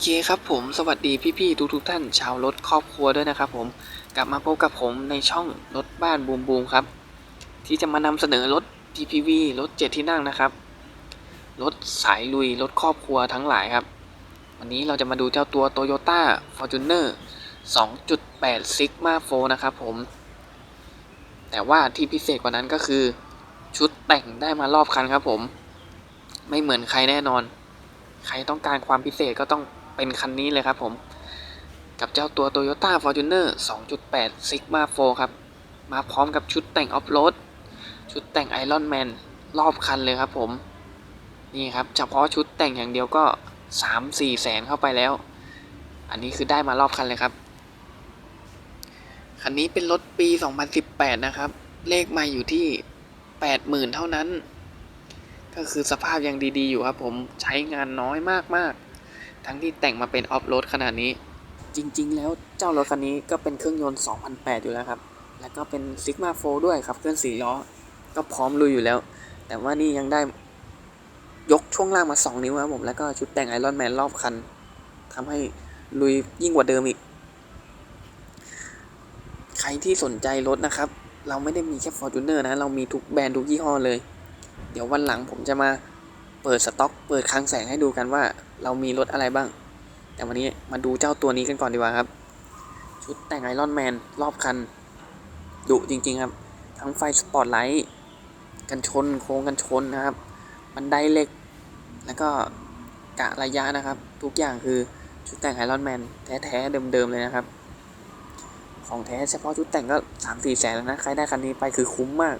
เคครับผมสวัสดีพี่ๆทุกทุกๆท่านชาวรถครอบครัวด้วยนะครับผมกลับมาพบกับผมในช่องรถบ้านบูมบูมครับ ที่จะมานำเสนอรถ PPV รถเจ็ดที่นั่งนะครับ รถสายลุยรถครอบครัวทั้งหลายครับ วันนี้เราจะมาดูเจ้าตัว Toyota Fortuner 2.8 Sigma 4นะครับผม แต่ว่าที่พิเศษกว่านั้นก็คือ ชุดแต่งได้มารอบคันครับผม ไม่เหมือนใครแน่นอนใครต้องการความพิเศษก็ต้อง เป็นคันนี้เลยครับผม กับเจ้าตัว Toyota Fortuner 2.8 Sigma 4 ครับ มาพร้อมกับชุดแต่งออฟโรด ชุดแต่ง Iron Man รอบคันเลยครับผม นี่ครับ เฉพาะชุดแต่งอย่างเดียวก็ 3-4 แสนเข้าไปแล้ว อันนี้คือได้มารอบคันเลยครับ คันนี้เป็นรถปี 2018 นะครับ เลขไม่อยู่ที่ 80,000 เท่านั้นก็คือสภาพยังดี ๆ อยู่ครับผมใช้งานน้อยมากๆ ทั้งที่แต่งมาเป็นออฟโรดขนาดนี้ จริง ๆ แล้วเจ้ารถคันนี้ก็เป็นเครื่องยนต์ 2008 อยู่แล้วครับ แล้วก็เป็น Sigma 4ด้วยครับเครื่อง4ล้อ ก็พร้อมลุยอยู่แล้ว แต่ว่านี่ยังได้ยกช่วงล่างมา 2 นิ้วครับผม แล้วก็ชุดแต่งไอรอนแมนรอบคันทำให้ลุยยิ่งกว่าเดิมอีก ใครที่สนใจรถนะครับ เราไม่ได้มีแค่ Fortuner นะ เรามีทุกแบรนด์ทุกยี่ห้อเลย เดี๋ยววันหลังผมจะมาเปิดสต็อก เปิดคลังแสงให้ดูกันว่า เรามีรถอะไรบ้าง แต่วันนี้มาดูเจ้าตัวนี้กันก่อนดีกว่าครับ ชุดแต่งไอรอนแมนรอบคันดุจริง ๆ ครับ ทั้งไฟสปอตไลท์กันชนโค้งกันชนนะครับบันไดเหล็ก แล้วก็กะระยะนะครับ ทุกอย่างคือชุดแต่งไอรอนแมนแท้ๆเดิมๆเลยนะครับของแท้เฉพาะชุดแต่งก็สามสี่แสนแล้วนะใครได้คันนี้ไปคือคุ้มมาก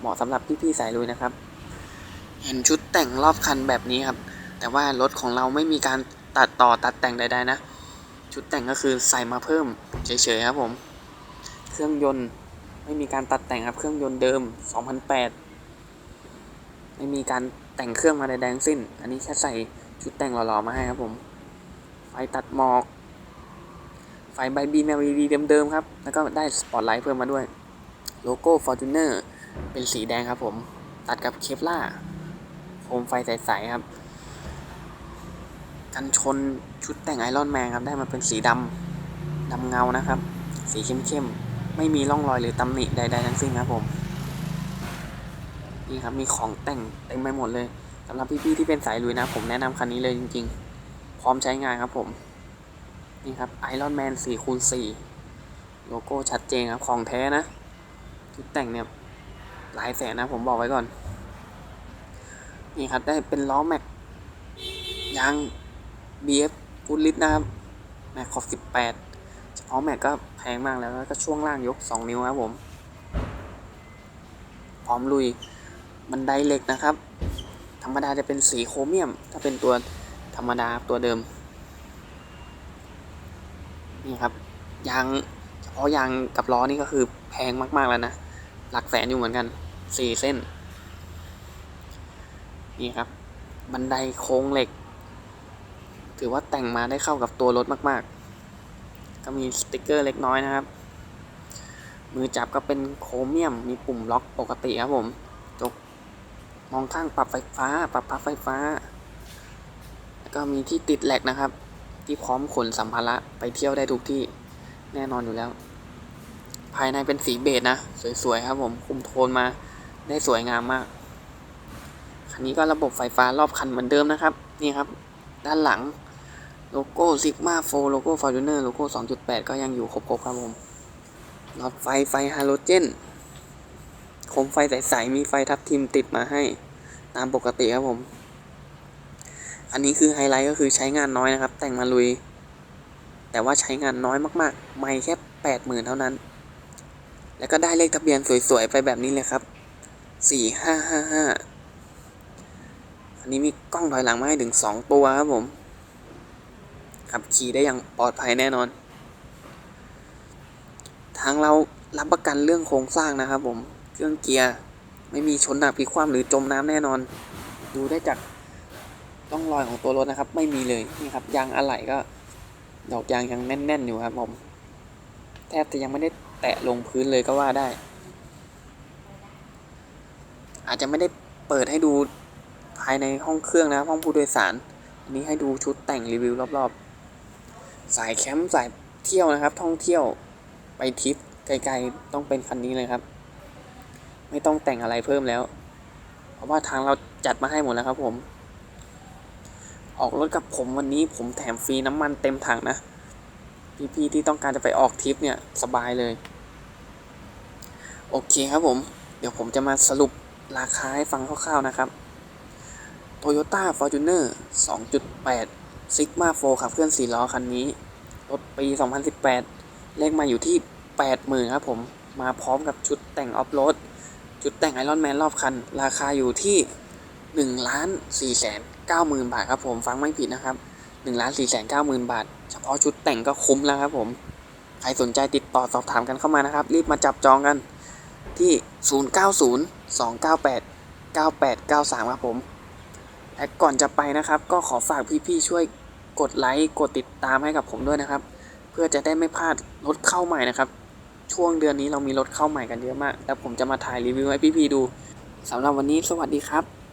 เหมาะสำหรับพี่ๆสายลุยนะครับ เห็นชุดแต่งรอบคันแบบนี้ครับ แต่ว่ารถของเราไม่มีการตัดต่อตัดแต่งใดๆนะ ชุดแต่งก็คือใส่มาเพิ่มเฉยๆครับผม เครื่องยนต์ไม่มีการตัดแต่งครับ เครื่องยนต์เดิม 2008 ไม่มีการแต่งเครื่องมาใดๆทั้งสิ้น อันนี้แค่ใส่ชุดแต่งหล่อๆมาให้ครับผม ไฟตัดหมอก ไฟใบบีม LED เดิมๆครับ แล้วก็ได้สปอตไลท์เพิ่มมาด้วย โลโก้ Fortuner เป็นสีแดงครับผม ตัดกับเคปล่าโคมไฟใสๆครับ กันชนชุดแต่งไอรอนแมนครับ ได้มาเป็นสีดำดำเงานะครับ สีเข้มๆ ไม่มีร่องรอยหรือตำหนิใดๆทั้งสิ้นครับผม นี่ครับมีของแต่งเต็มไปหมดเลยสำหรับพี่ๆที่เป็นสายลุยนะ ผมแนะนำคันนี้เลยจริง ๆ พร้อมใช้งานครับผม นี่ครับไอรอนแมน4คูณ4โลโก้ชัดเจนครับ ของแท้นะ ชุดแต่งเนี่ยหลายแสนนะผมบอกไว้ก่อน นี่ครับได้เป็นล้อแม็กยาง BF กูดลิตนะครับ แม็กขอบ18 เฉพาะแม็กก็แพงมากแล้ว แล้วก็ช่วงล่างยก 2 นิ้วครับผม พร้อมลุย บันไดเหล็กนะครับ ธรรมดาจะเป็นสีโครเมียม ถ้าเป็นตัวธรรมดาตัวเดิม นี่ครับ ยางเฉพาะยางกับล้อนี่ก็คือแพงมาก ๆ แล้วนะ หลักแสนอยู่เหมือนกันสี่เส้น นี่ครับ บันไดโค้งเหล็ก ถือว่าแต่งมาได้เข้ากับตัวรถมาก ๆ ก็มีสติกเกอร์เล็กน้อยนะครับ มือจับก็เป็นโครเมียม มีปุ่มล็อกปกติครับผมจกมองข้างปรับไฟฟ้า ปรับพับไฟฟ้า แล้วก็มีที่ติดแหลกนะครับ ที่พร้อมขนสัมภาระไปเที่ยวได้ทุกที่แน่นอนอยู่แล้ว ภายในเป็นสีเบจนะ สวย ๆ ครับผม คุมโทนมาได้สวยงามมากคันนี้ก็ระบบไฟฟ้ารอบคันเหมือนเดิมนะครับ นี่ครับ ด้านหลัง โลโก้ซิกมาโฟโลโก้ฟอร์จูเนอร์โลโก้2.8ก็ยังอยู่ครบๆครับผมหลอดไฟไฟฮาโลเจนโคมไฟใสๆมีไฟทับทิมติดมาให้ ตามปกติครับผม อันนี้คือไฮไลท์ก็คือใช้งานน้อยนะครับ แต่งมาลุย แต่ว่าใช้งานน้อยมากๆ ไม่แค่แปดหมื่นเท่านั้น แล้วก็ได้เลขทะเบียนสวยๆ ไปแบบนี้เลยครับสี่ห้าห้าห้าอันนี้มีกล้องถอยหลังมาให้ถึงสองตัวครับผม ขับขี่ได้อย่างปลอดภัยแน่นอน ทางเรารับประกันเรื่องโครงสร้างนะครับผม เครื่องเกียร์ไม่มีชนหนักพลิกคว่ำหรือจมน้ำแน่นอน ดูได้จากร่องรอยของตัวรถนะครับ ไม่มีเลยนี่ครับยางอะไหล่ก็ดอกยางยังแน่น ๆ อยู่ครับผมแทบจะยังไม่ได้แตะลงพื้นเลยก็ว่าได้ อาจจะไม่ได้เปิดให้ดูภายในห้องเครื่องนะห้องผู้โดยสารอันนี้ให้ดูชุดแต่งรีวิวรอบ สายแคมป์สายเที่ยวนะครับ ท่องเที่ยวไปทริปไกลๆต้องเป็นคันนี้เลยครับ ไม่ต้องแต่งอะไรเพิ่มแล้ว เพราะว่าทางเราจัดมาให้หมดแล้วครับผม ออกรถกับผมวันนี้ผมแถมฟรีน้ำมันเต็มถังนะพี่ๆที่ต้องการจะไปออกทริปเนี่ยสบายเลย โอเคครับผม เดี๋ยวผมจะมาสรุปราคาให้ฟังคร่าวๆนะครับ Toyota Fortuner 2.8 Sigma 4ขับเคลื่อน4ล้อคันนี้ รถปี 2018 เลขมาอยู่ที่ 80,000ครับผม มาพร้อมกับชุดแต่งออฟโรด ชุดแต่งไอรอนแมนรอบคัน ราคาอยู่ที่ 1 ล้าน4แสน9หมื่นบาทครับผม ฟังไม่ผิดนะครับ1ล้าน4แสน9หมื่นบาท เฉพาะชุดแต่งก็คุ้มแล้วครับผม ใครสนใจติดต่อสอบถามกันเข้ามานะครับ รีบมาจับจองกันที่ 090 298 9893 ครับผม และก่อนจะไปนะครับ ก็ขอฝากพี่ๆช่วยกดไลค์กดติดตามให้กับผมด้วยนะครับ เพื่อจะได้ไม่พลาดรถเข้าใหม่นะครับ ช่วงเดือนนี้เรามีรถเข้าใหม่กันเยอะมาก แล้วผมจะมาถ่ายรีวิวให้พี่ๆดูสำหรับวันนี้สวัสดีครับ